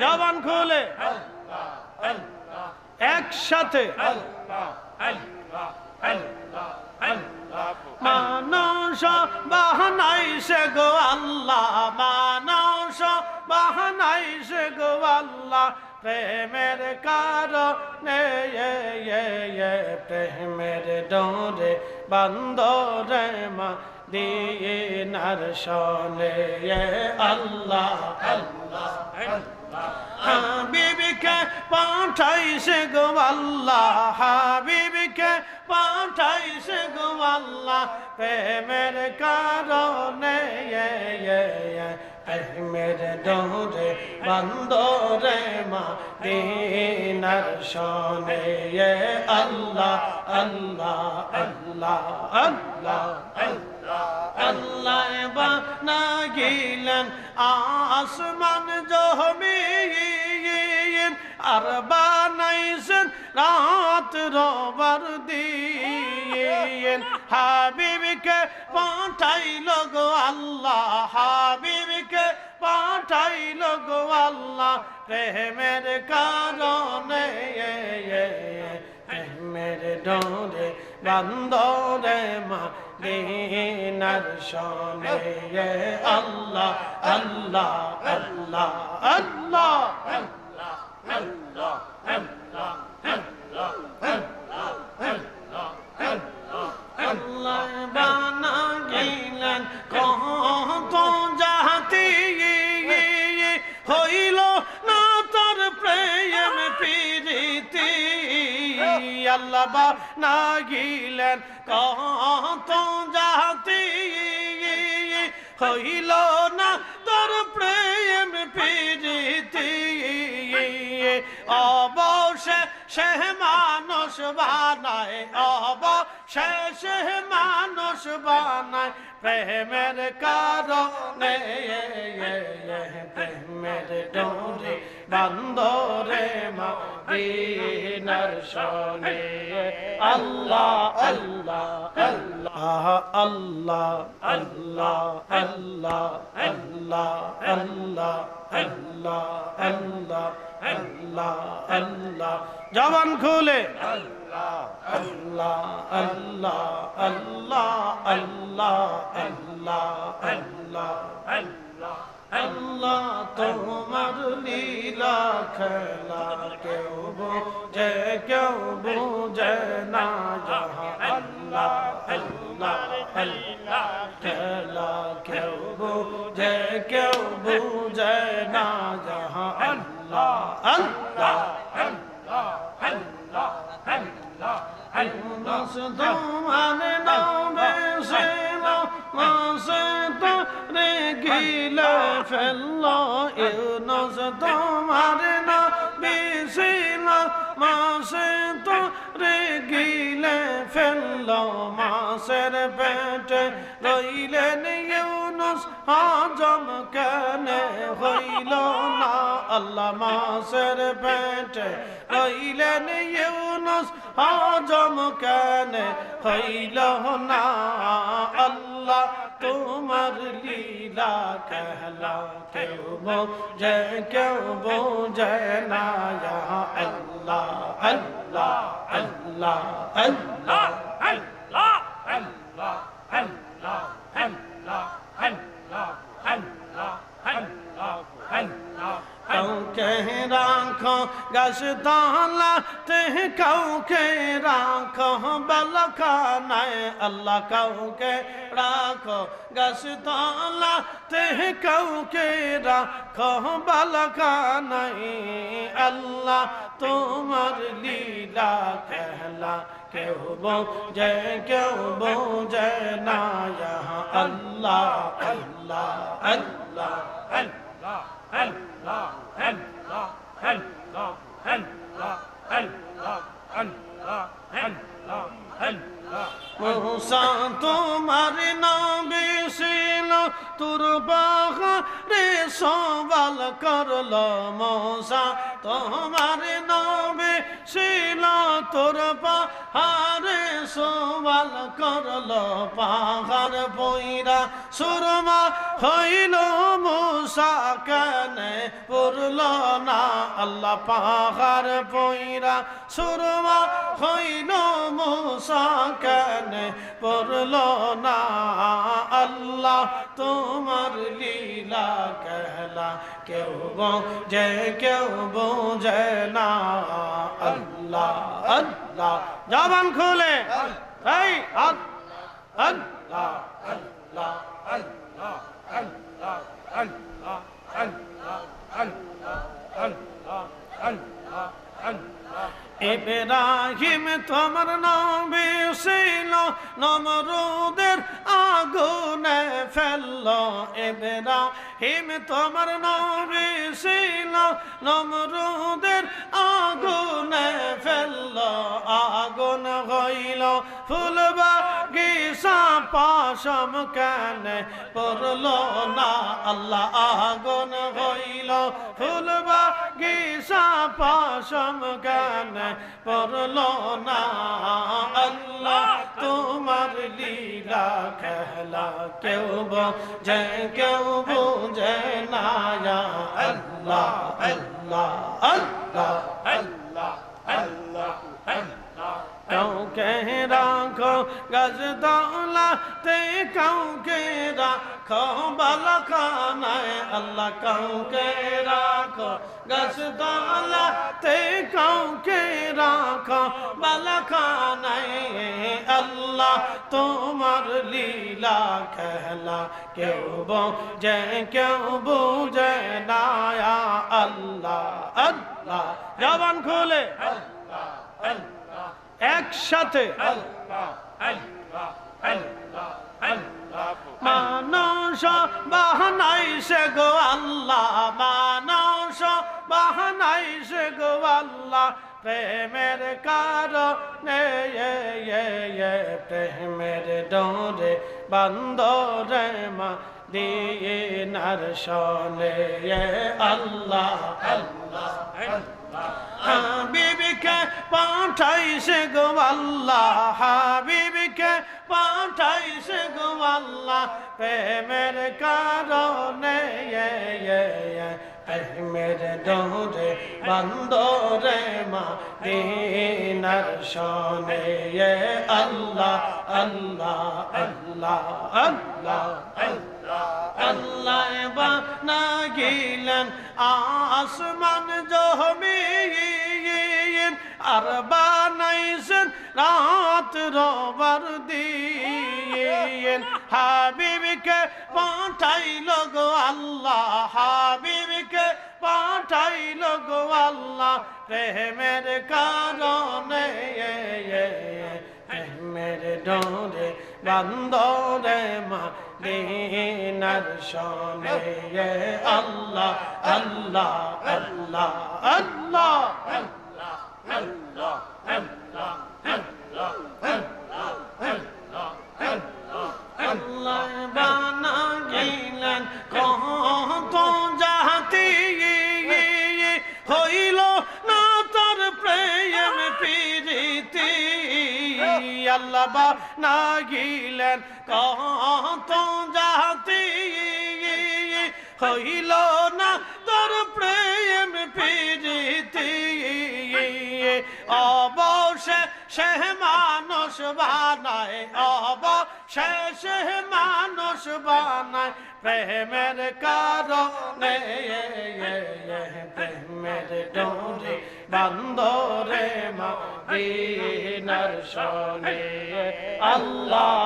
জবান খুলে। একসাথে। মানুষ বাহানাই সে গো আল্লাহ, মানুষ বাহানাই সে গো আল্লাহ। প্রেমের কার প্রেমের ডরে, বান্দরে মা দিনার এ আল্লাহ আল্লাহ হাবিবিকে পাঠাইছে গো আল্লাহ, হাবিবিকে পাঠাইছে গো আল্লাহ। প্রেমের কারণে প্রেমের ডোরে বন্দরে মা দিনার এ আল্লাহ আল্লাহ আল্লাহ আল্লাহ আল্লাহ। আল্লাহ বানা গিলেন আসমান জহমিন আর বানাইছেন রাত রবার দিন। হাবিবকে পাঠাইল গো আল্লাহ, হাবিবকে পাঠাইল গো আল্লাহ। প্রেমের কারণে, প্রেমের ডোরে বান্দরে মদিনার দিনার শোনে আল্লাহ আল্লাহ আল্লাহ আল্লাহ আল্লাহ। আল্লাহ বানা গেলেন কত জাতি হইল না তোর প্রেম প্রীতি। অবশ্যে সে মানুষ বানায়, অবশেষে মানুষ বানায় প্রেমের কারণে, প্রেমের ডোরে বন্দরে মদিনার শোনে আল্লাহ আল্লাহ আল্লাহ আল্লাহ আল্লাহ আল্লাহ আল্লাহ আল্লাহ আল্লাহ আল্লাহ আল্লাহ আল্লাহ জবান খুলে আল্লাহ আল্লাহ আল্লাহ আল্লাহ আল্লাহ আল্লাহ আল্লাহ তোমার লীলা খেলা কেউ বোঝে কেউ বোঝে না যাহা আল্লাহ আল্লাহ আল্লাহ খেলা কেউ বোঝে কেউ বোঝে না যাহা আল্লাহ আল্লাহ আল্লাহ তোমার নামে সেল মাসে তো রে গিলে ফেলল ইউনুস তোমার নামে সেল মাসে তো গিলে ফেলল, মাসের পেটে রইলেন ইউনুস, হজম কেনে হইল না? আল্লাহ মাসের পেটে রইলেন ইউনুস, হজম কেনে হইল না? আল্লাহ তোমার লীলা कहला কেউ বোঝে কেউ বোঝে না ইয়া আল্লাহ আল্লাহ আল্লাহ আল্লাহ दसदाना तेह कहके राख बलखा नाय अल्लाह कहके राख। गसदाना तेह के राख बलखा नहीं अल्लाह तुम लीला कहला। केहबो जय केहबो जय नाय अल्लाह अल्लाह अल्लाह अल्लाह अल्लाह अल्लाह अल्लाह अल्लाह। মূসা তোমার নবী ছিল, তোর বাহারে সবাল করল মূসা। তোমার নবী ছিল, তোর পাহাড়ে সবাল করল পাহাড় বইরা সুরমা হইল মুসা কেন পড়ল না আল্লাহ পাহাড় পইরা। সুরমা হইল মুসা কেন পড়ল না আল্লাহ তোমার লীলা কেলা। কেউ যে কেউ বোঝে না আল্লাহ আল্লাহ। জবান খুলে। এই আল্লাহ আল্লাহ। ইব্রাহিম তোমার নবী ছিল, নমরুদের আগুনে ফেলল। ইব্রাহিম তোমার নবী ছিল, নমরুদের আগুনে ফেলল। আগুন হইল ফুলবা গিসা পাশম কেন পড়ল না? আল্লাহ আগুন হইল। ফুলবা গিসা পাশম কেন পড়ল না? আল্লাহ তোমার লীলা খেলা কেউ বোঝে কেউ বোঝে না আল্লাহ আল্লাহ আল্লাহ আল্লাহ আল্লাহ। কাউকে রাখো, গজদৌলা তে কাউকে রাখো, বালখানায় আল্লাহ কাউকে রাখো, গজদৌলা তে কাউকে রাখো, বালখানায় আল্লাহ তোমার লীলা খেলা কেউ বোঝে কেউ বোঝে না আল্লাহ আল্লাহ। জবান খুলে। আল্লাহ আল্লাহ। একসাথে। মানস বাহানাইছে গো আল্লাহ মানস বাহানাইছে গো আল্লাহ। প্রেমের কারণে প্রেমের ডোরে বান্দরে মা দিনার শোনে আল্লাহ আল্লাহ। হাবিবিকে পাঠাইছে গো আল্লাহ, হাবিবিকে পাঠাইছে গো আল্লাহ। প্রেমের কারণে প্রেমের ডোরে বন্দরে মা দিনার শোনে আল্লাহ আল্লাহ আল্লাহ আল্লাহ আল্লাহ। আল্লাহ বানা গিলেন আসমান জহমিন। আর বানাইছেন রাত রবার দিন হাবিবকে পাঠাইল গো আল্লাহ, হাবিবকে পাঠাইল গো আল্লাহ, প্রেমের কারণে, প্রেমের ডোরে, বান্দরে মা দিনার শোনে আল্লাহ আল্লাহ আল্লাহ আল্লাহ। কত জাতি হইল না তোর প্রেম প্রীতি। অবশ্যে সে মানুষ বানায়, অবশেষে মানুষ বানায় প্রেমের কারণে। প্রেমের ডোরে, বন্দরে, মাদিনার শোনে। আল্লাহ আল্লাহ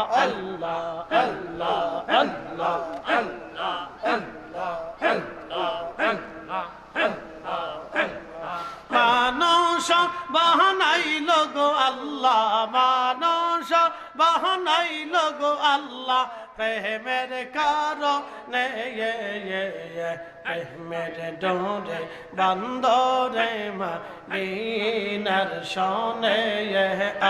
বাহানাইল গো আল্লাহ প্রেমের কারণে প্রেমের ডোরে বন্দরে মদিনার শোনে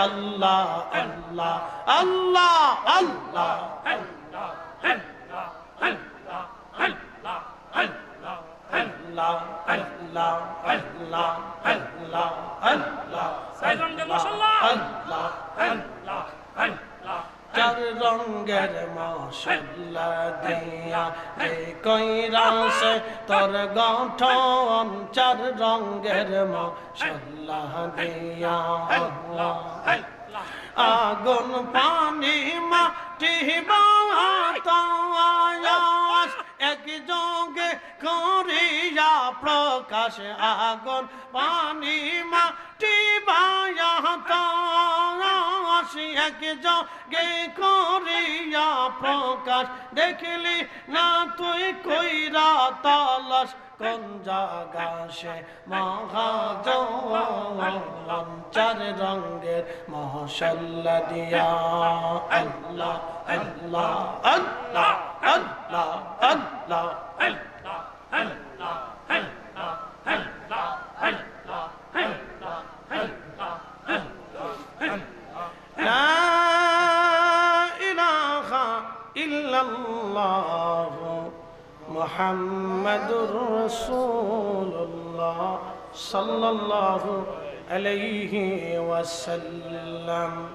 আল্লাহ আল্লাহ আল্লাহ আল্লাহ আল্লাহ আল্লাহ আল্লাহ আল্লাহ আল্লাহ আল্লাহ আল্লাহ আল্লাহ আল্লাহ আল্লাহ আল্লাহ আল্লাহ আল্লাহ চার রঙের মশলা দিয়া যে কইরাসে তোর গঠন চার রঙের মশলা দিয়া। আগুন পানি মাটি বাতাস এক যোগে করিয়া প্রকাশ। আগুন পানি মাটি হাসি এক জগে করিয়া প্রকাশ। দেখিলি না তুই কইরা তালাস কোন জাগাসে মহাজম চার রঙের মহাশল্লা দিয়া আল্লাহ আল্লাহ আল্লাহ আল্লাহ আল্লাহ আল্লাহ আল্লাহ। صلى الله عليه وسلم.